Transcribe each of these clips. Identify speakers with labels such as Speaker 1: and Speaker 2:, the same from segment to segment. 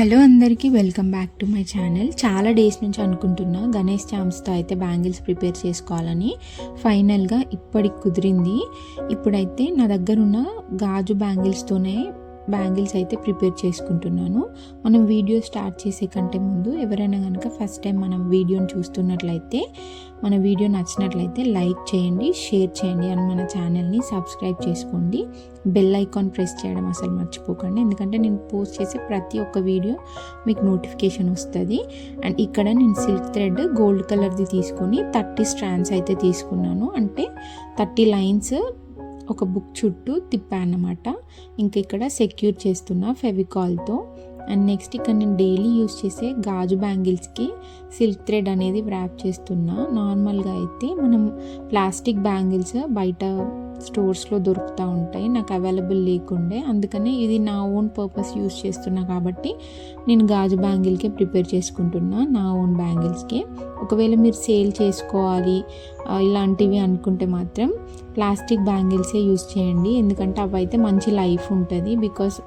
Speaker 1: Hello అందరికీ welcome back to my channel. చాలా days నుంచి అనుకుంటున్నా గణేష్ ఛామ్స్తో అయితే బ్యాంగిల్స్ ప్రిపేర్ చేసుకోవాలని. ఫైనల్గా ఇప్పటికి కుదిరింది. ఇప్పుడైతే నా దగ్గర ఉన్న గాజు బ్యాంగిల్స్తోనే బ్యాంగిల్స్ అయితే ప్రిపేర్ చేసుకుంటున్నాను. మనం వీడియో స్టార్ట్ చేసే కంటే ముందు ఎవరైనా కనుక ఫస్ట్ టైం మనం వీడియోని చూస్తున్నట్లయితే మన వీడియో నచ్చినట్లయితే లైక్ చేయండి షేర్ చేయండి అని మన ఛానల్ని సబ్స్క్రైబ్ చేసుకోండి. బెల్ ఐకాన్ ప్రెస్ చేయడం అసలు మర్చిపోకండి. ఎందుకంటే నేను పోస్ట్ చేసే ప్రతి ఒక్క వీడియో మీకు నోటిఫికేషన్ వస్తుంది. అండ్ ఇక్కడ నేను సిల్క్ థ్రెడ్ గోల్డ్ కలర్ది తీసుకొని థర్టీ స్ట్రాండ్స్ అయితే తీసుకున్నాను. అంటే థర్టీ లైన్స్ ఒక బుక్ చుట్టూ తిప్పానమాట. ఇంకా ఇక్కడ సెక్యూర్ చేస్తున్న ఫెవికాల్తో. అండ్ నెక్స్ట్ ఇక్కడ నేను డైలీ యూస్ చేసే గాజు బ్యాంగిల్స్కి సిల్క్ థ్రెడ్ అనేది వ్రాప్ చేస్తున్నా. నార్మల్గా అయితే మనం ప్లాస్టిక్ బ్యాంగిల్స్ బయట స్టోర్స్లో దొరుకుతూ ఉంటాయి. నాకు అవైలబుల్ లేకుండే. అందుకనే ఇది నా ఓన్ పర్పస్ యూస్ చేస్తున్నా కాబట్టి నేను గాజు బ్యాంగిల్కే ప్రిపేర్ చేసుకుంటున్నా నా ఓన్ బ్యాంగిల్స్కి. ఒకవేళ మీరు సేల్ చేసుకోవాలి ఇలాంటివి అనుకుంటే మాత్రం ప్లాస్టిక్ బ్యాంగిల్సే యూస్ చేయండి. ఎందుకంటే అవి అయితే మంచి లైఫ్ ఉంటుంది. Because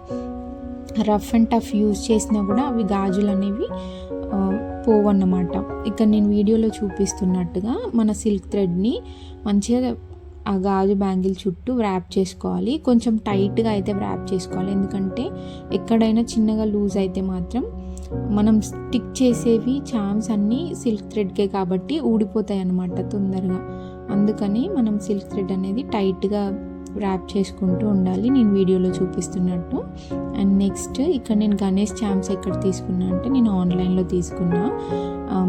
Speaker 1: rough and tough use చేసినా కూడా అవి గాజులు అనేవి పోవన్నమాట. ఇక్కడ నేను వీడియోలో చూపిస్తున్నట్టుగా మన సిల్క్ థ్రెడ్ని మంచిగా ఆ గాజు బ్యాంగిల్ చుట్టూ వ్రాప్ చేసుకోవాలి. కొంచెం టైట్గా అయితే వ్రాప్ చేసుకోవాలి. ఎందుకంటే ఎక్కడైనా చిన్నగా లూజ్ అయితే మాత్రం మనం స్టిక్ చేసేవి చామ్స్ అన్నీ సిల్క్ థ్రెడ్కే కాబట్టి ఊడిపోతాయి అన్నమాట తొందరగా. అందుకని మనం సిల్క్ థ్రెడ్ అనేది టైట్గా ర్యాప్ చేసుకుంటూ ఉండాలి. నేను వీడియోలో చూపిస్తున్నట్టు. అండ్ నెక్స్ట్ ఇక్కడ నేను గణేష్ చామ్స్ ఎక్కడ తీసుకున్నా అంటే నేను ఆన్లైన్లో తీసుకున్నా.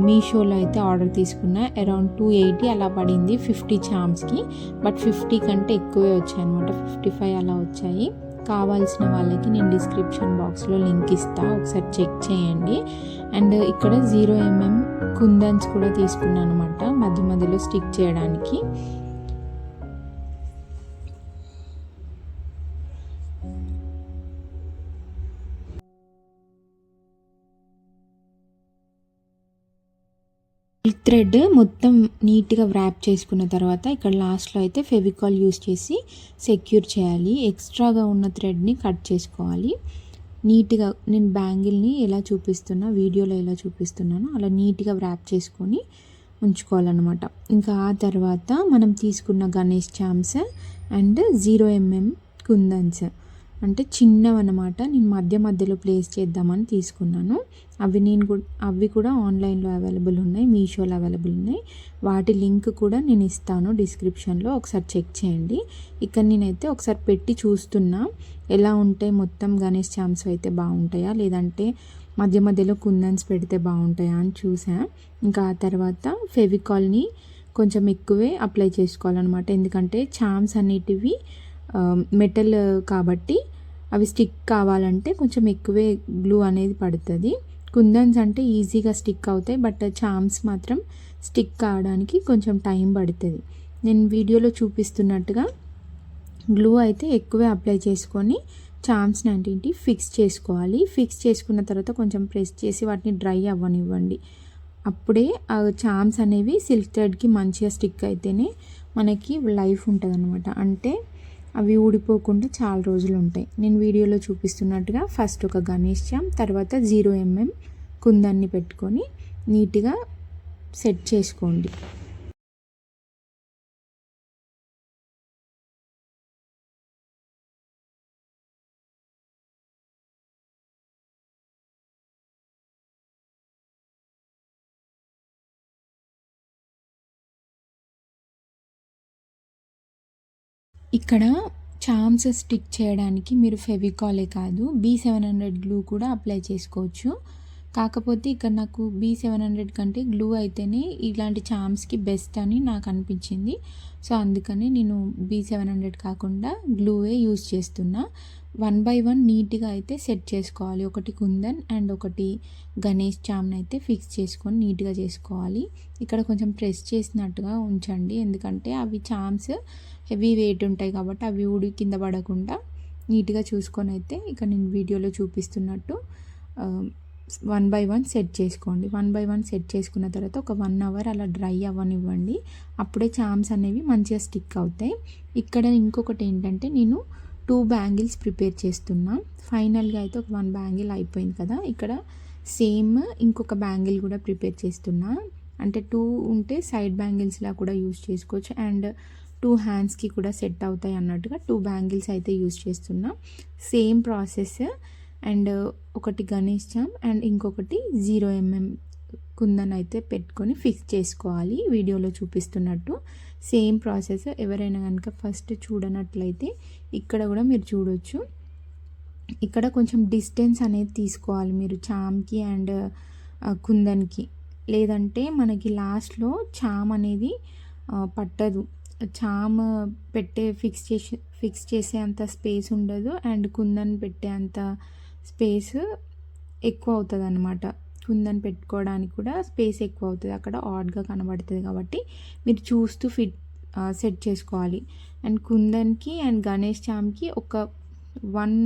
Speaker 1: మీషోలో అయితే ఆర్డర్ తీసుకున్నా. అరౌండ్ టూ ఎయిటీ అలా పడింది ఫిఫ్టీ చామ్స్కి బట్ ఫిఫ్టీ కంటే ఎక్కువే వచ్చాయి అనమాట ఫిఫ్టీ ఫైవ్ అలా వచ్చాయి. కావాల్సిన వాళ్ళకి నేను డిస్క్రిప్షన్ బాక్స్లో లింక్ ఇస్తా. ఒకసారి చెక్ చేయండి. అండ్ ఇక్కడ జీరో ఎంఎం కుందన్స్ కూడా తీసుకున్నాను అనమాట మధ్య మధ్యలో స్టిక్ చేయడానికి. మిల్క్ థ్రెడ్ మొత్తం నీట్గా వ్రాప్ చేసుకున్న తర్వాత ఇక్కడ లాస్ట్లో అయితే ఫెవికాల్ యూస్ చేసి సెక్యూర్ చేయాలి. ఎక్స్ట్రాగా ఉన్న థ్రెడ్ని కట్ చేసుకోవాలి. నీట్గా నేను బ్యాంగిల్ని ఎలా చూపిస్తున్నా వీడియోలో ఎలా చూపిస్తున్నానో అలా నీట్గా వ్రాప్ చేసుకొని ఉంచుకోవాలన్నమాట. ఇంకా ఆ తర్వాత మనం తీసుకున్న Ganesh charms and zero mm kundans. అంటే చిన్నవన్నమాట. నేను మధ్య మధ్యలో ప్లేస్ చేద్దామని తీసుకున్నాను. అవి నేను కూడా అవి కూడా ఆన్లైన్లో అవైలబుల్ ఉన్నాయి. మీషోలో అవైలబుల్ ఉన్నాయి. వాటి లింక్ కూడా నేను ఇస్తాను డిస్క్రిప్షన్లో. ఒకసారి చెక్ చేయండి. ఇక్కడ నేనైతే ఒకసారి పెట్టి చూస్తున్నా. ఎలా ఉంటాయి? మొత్తం గణేష్ చామ్స్ అయితే బాగుంటాయా? లేదంటే మధ్య మధ్యలో కుందన్స్ పెడితే బాగుంటాయా అని చూసా. ఇంకా ఆ తర్వాత ఫెవికాల్ని కొంచెం ఎక్కువే అప్లై చేసుకోవాలన్నమాట. ఎందుకంటే చామ్స్ అనేటివి మెటల్ కాబట్టి అవి స్టిక్ కావాలంటే కొంచెం ఎక్కువే గ్లూ అనేది పడుతుంది. కుందన్స్ అంటే ఈజీగా స్టిక్ అవుతాయి బట్ చామ్స్ మాత్రం స్టిక్ కావడానికి కొంచెం టైం పడుతుంది. నేను వీడియోలో చూపిస్తున్నట్టుగా గ్లూ అయితే ఎక్కువే అప్లై చేసుకొని చామ్స్ని అంటే ఫిక్స్ చేసుకోవాలి. ఫిక్స్ చేసుకున్న తర్వాత కొంచెం ప్రెస్ చేసి వాటిని డ్రై అవ్వనివ్వండి. అప్పుడే ఆ చామ్స్ అనేవి సిల్క్ థ్రెడ్కి మంచిగా స్టిక్ అయితేనే మనకి లైఫ్ ఉంటుంది అనమాట అంటే అవి ఊడిపోకుండా చాలా రోజులు ఉంటాయి. నేను వీడియోలో చూపిస్తున్నట్టుగా ఫస్ట్ ఒక గణేష్ చామ్ తర్వాత జీరో ఎంఎం కుందాన్ని పెట్టుకొని నీట్గా సెట్ చేసుకోండి. ఇక్కడ చామ్స్ స్టిక్ చేయడానికి మీరు ఫెవికాలే కాదు బీ సెవెన్ హండ్రెడ్ గ్లూ కూడా అప్లై చేసుకోవచ్చు. కాకపోతే ఇక్కడ నాకు బీ సెవెన్ హండ్రెడ్ కంటే గ్లూ అయితేనే ఇలాంటి చామ్స్కి బెస్ట్ అని నాకు అనిపించింది. సో అందుకని నేను బీ సెవెన్ హండ్రెడ్ కాకుండా గ్లూవే యూజ్ చేస్తున్నా. వన్ బై వన్ నీట్గా అయితే సెట్ చేసుకోవాలి. ఒకటి కుందన్ అండ్ ఒకటి గణేష్ చామ్ని అయితే ఫిక్స్ చేసుకొని నీట్గా చేసుకోవాలి. ఇక్కడ కొంచెం ప్రెస్ చేసినట్టుగా ఉంచండి. ఎందుకంటే అవి చామ్స్ హెవీ వెయిట్ ఉంటాయి కాబట్టి అవి ఊడి కింద పడకుండా నీట్గా చూసుకొని అయితే ఇక నేను వీడియోలో చూపిస్తున్నట్టు వన్ బై వన్ సెట్ చేసుకోండి. వన్ బై వన్ సెట్ చేసుకున్న తర్వాత ఒక వన్ అవర్ అలా డ్రై అవ్వనివ్వండి. అప్పుడే చామ్స్ అనేవి మంచిగా స్టిక్ అవుతాయి. ఇక్కడ ఇంకొకటి ఏంటంటే నేను
Speaker 2: టూ బ్యాంగిల్స్ ప్రిపేర్ చేస్తున్నా. ఫైనల్గా అయితే ఒక వన్ బ్యాంగిల్ అయిపోయింది కదా. ఇక్కడ సేమ్ ఇంకొక బ్యాంగిల్ కూడా ప్రిపేర్ చేస్తున్నా. అంటే టూ ఉంటే సైడ్ బ్యాంగిల్స్లా కూడా యూస్ చేసుకోవచ్చు. అండ్ టూ హ్యాండ్స్కి కూడా సెట్ అవుతాయి అన్నట్టుగా టూ బ్యాంగిల్స్ అయితే యూజ్ చేస్తున్నా. సేమ్ ప్రాసెస్ అండ్ ఒకటి గణేష్ చామ్ అండ్ ఇంకొకటి జీరో ఎంఎం కుందన్ అయితే పెట్టుకొని ఫిక్స్ చేసుకోవాలి. వీడియోలో చూపిస్తున్నట్టు. సేమ్ ప్రాసెస్ ఎవరైనా కనుక ఫస్ట్ చూడనట్లయితే ఇక్కడ కూడా మీరు చూడొచ్చు. ఇక్కడ కొంచెం డిస్టెన్స్ అనేది తీసుకోవాలి మీరు చామ్కి అండ్ కుందన్కి. లేదంటే మనకి లాస్ట్లో చామ్ అనేది పట్టదు. చామ్ పెట్టే ఫిక్స్ చేసి ఫిక్స్ చేసే అంత స్పేస్ ఉండదు అండ్ కుందన్ పెట్టే అంత స్పేస్ ఎక్కువ అవుతుంది అనమాట కుందని పెట్టుకోవడానికి కూడా స్పేస్ ఎక్కువ అవుతుంది అక్కడ ఆడ్గా కనబడుతుంది కాబట్టి మీరు చూస్తూ ఫిట్ సెట్ చేసుకోవాలి. అండ్ కుందన్కి అండ్ గణేష్ చామ్కి ఒక వన్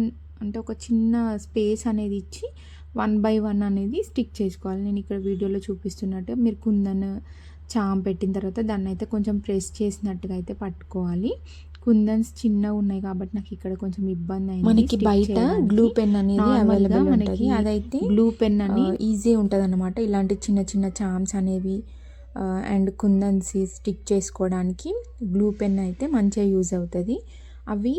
Speaker 2: అంటే ఒక చిన్న స్పేస్ అనేది ఇచ్చి వన్ బై వన్ అనేది స్టిక్ చేసుకోవాలి. నేను ఇక్కడ వీడియోలో చూపిస్తున్నట్టు మీరు కుందన్ చామ్ పెట్టిన తర్వాత దాన్ని అయితే కొంచెం ప్రెస్ చేసినట్టుగా అయితే పట్టుకోవాలి. కుందన్స్ చిన్నగా ఉన్నాయి కాబట్టి నాకు ఇక్కడ కొంచెం ఇబ్బంది అయింది.
Speaker 1: మనకి బయట. గ్లూ పెన్ అనేది అవైలబుల్
Speaker 2: మనకి
Speaker 1: అదైతే
Speaker 2: గ్లూ పెన్ అని
Speaker 1: ఈజీ ఉంటుంది అనమాట ఇలాంటి చిన్న చిన్న చామ్స్ అనేవి అండ్ కుందన్స్ స్టిక్ చేసుకోవడానికి గ్లూ పెన్ అయితే మంచిగా యూజ్ అవుతుంది. అవి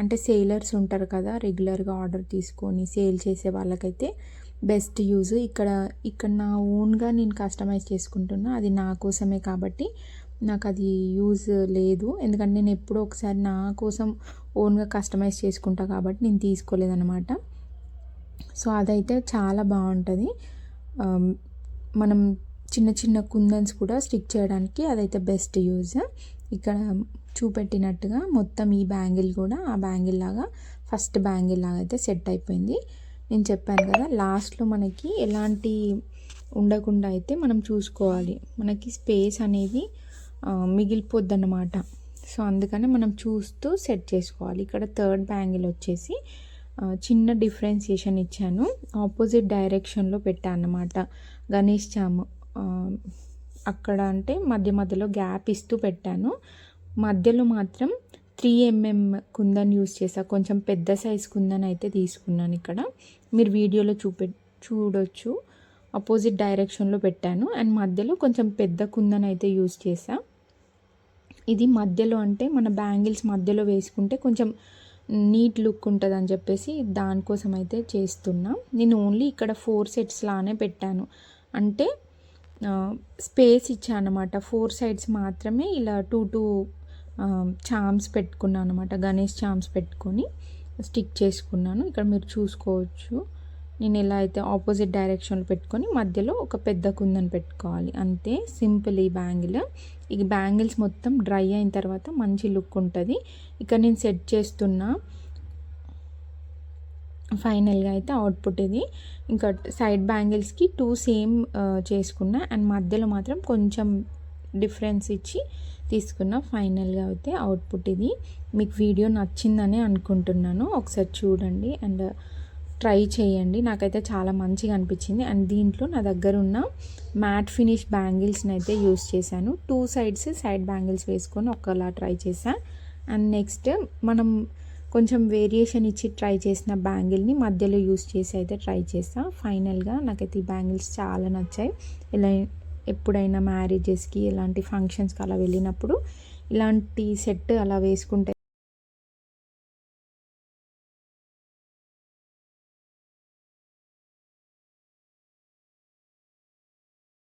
Speaker 1: అంటే సేలర్స్ ఉంటారు కదా రెగ్యులర్గా ఆర్డర్ తీసుకొని సేల్ చేసే వాళ్ళకైతే బెస్ట్ యూజ్ ఇక్కడ ఇక్కడ నా ఓన్గా నేను కస్టమైజ్ చేసుకుంటున్నా. అది నా కోసమే కాబట్టి నాకు అది యూజ్ లేదు. ఎందుకంటే నేను ఎప్పుడో ఒకసారి నా కోసం ఓన్గా కస్టమైజ్ చేసుకుంటా కాబట్టి నేను తీసుకోలేదన్నమాట. సో అదైతే చాలా బాగుంటుంది. మనం చిన్న చిన్న కుందన్స్ కూడా స్టిక్ చేయడానికి అదైతే బెస్ట్ యూజ్. ఇక్కడ చూపెట్టినట్టుగా మొత్తం ఈ బ్యాంగిల్ కూడా ఆ బ్యాంగిల్ లాగా ఫస్ట్ బ్యాంగిల్ లాగా అయితే సెట్ అయిపోయింది. నేను చెప్పాను కదా లాస్ట్లో మనకి ఎలాంటి ఉండకుండా అయితే మనం చూసుకోవాలి. మనకి స్పేస్ అనేది మిగిలిపోద్ది అన్నమాట సో అందుకని మనం చూస్తూ సెట్ చేసుకోవాలి. ఇక్కడ థర్డ్ బ్యాంగిల్ వచ్చేసి చిన్న డిఫరెన్సియేషన్ ఇచ్చాను. ఆపోజిట్ డైరెక్షన్లో పెట్టాను అన్నమాట గణేష్ చాము అక్కడ అంటే మధ్య మధ్యలో గ్యాప్ ఇస్తూ పెట్టాను. మధ్యలో మాత్రం త్రీ ఎంఎం కుందన్ యూస్ చేసా కొంచెం పెద్ద సైజ్ కుందన్ అయితే తీసుకున్నాను ఇక్కడ. మీరు వీడియోలో చూపె చూడొచ్చు. అపోజిట్ డైరెక్షన్లో పెట్టాను. అండ్ మధ్యలో కొంచెం పెద్ద కుందని అయితే యూజ్ చేసా ఇది మధ్యలో అంటే మన బ్యాంగిల్స్ మధ్యలో వేసుకుంటే కొంచెం నీట్ లుక్ ఉంటుంది అని చెప్పేసి దానికోసం అయితే చేస్తున్నా. నేను ఓన్లీ ఇక్కడ ఫోర్ సెట్స్ లానే పెట్టాను. అంటే స్పేస్ ఇచ్చాను అనమాట ఫోర్ సైడ్స్ మాత్రమే ఇలా టూ టూ చామ్స్ పెట్టుకున్నాను అనమాట గణేష్ చామ్స్ పెట్టుకొని స్టిక్ చేసుకున్నాను. ఇక్కడ మీరు చూసుకోవచ్చు. నేను ఎలా అయితే ఆపోజిట్ డైరెక్షన్లో పెట్టుకొని మధ్యలో ఒక పెద్ద కుందని పెట్టుకోవాలి. అంతే సింపుల్ ఈ బ్యాంగిల్. ఈ బ్యాంగిల్స్ మొత్తం డ్రై అయిన తర్వాత మంచి లుక్ ఉంటుంది. ఇక్కడ నేను సెట్ చేస్తున్నా ఫైనల్గా అయితే అవుట్పుట్ ఇది. ఇంకా సైడ్ బ్యాంగిల్స్కి టూ సేమ్ చేసుకున్నా. అండ్ మధ్యలో మాత్రం కొంచెం డిఫరెన్స్ ఇచ్చి తీసుకున్న ఫైనల్గా అయితే అవుట్పుట్ ఇది. మీకు వీడియో నచ్చిందని అనుకుంటున్నాను. ఒకసారి చూడండి. అండ్ ట్రై చేయండి. నాకైతే చాలా మంచిగా అనిపించింది. అండ్ దీంట్లో నా దగ్గర ఉన్న మ్యాట్ ఫినిష్ బ్యాంగిల్స్ని అయితే యూస్ చేశాను. టూ సైడ్స్ సైడ్ బ్యాంగిల్స్ వేసుకొని ఒకలా ట్రై చేశాను అండ్ నెక్స్ట్ మనం కొంచెం వేరియేషన్ ఇచ్చి ట్రై చేసిన బ్యాంగిల్ని మధ్యలో యూస్ చేసి అయితే ట్రై చేసా ఫైనల్గా నాకైతే ఈ బ్యాంగిల్స్ చాలా నచ్చాయి. ఇలా ఎప్పుడైనా మ్యారేజెస్కి ఇలాంటి ఫంక్షన్స్కి అలా వెళ్ళినప్పుడు ఇలాంటి సెట్ అలా వేసుకుంటే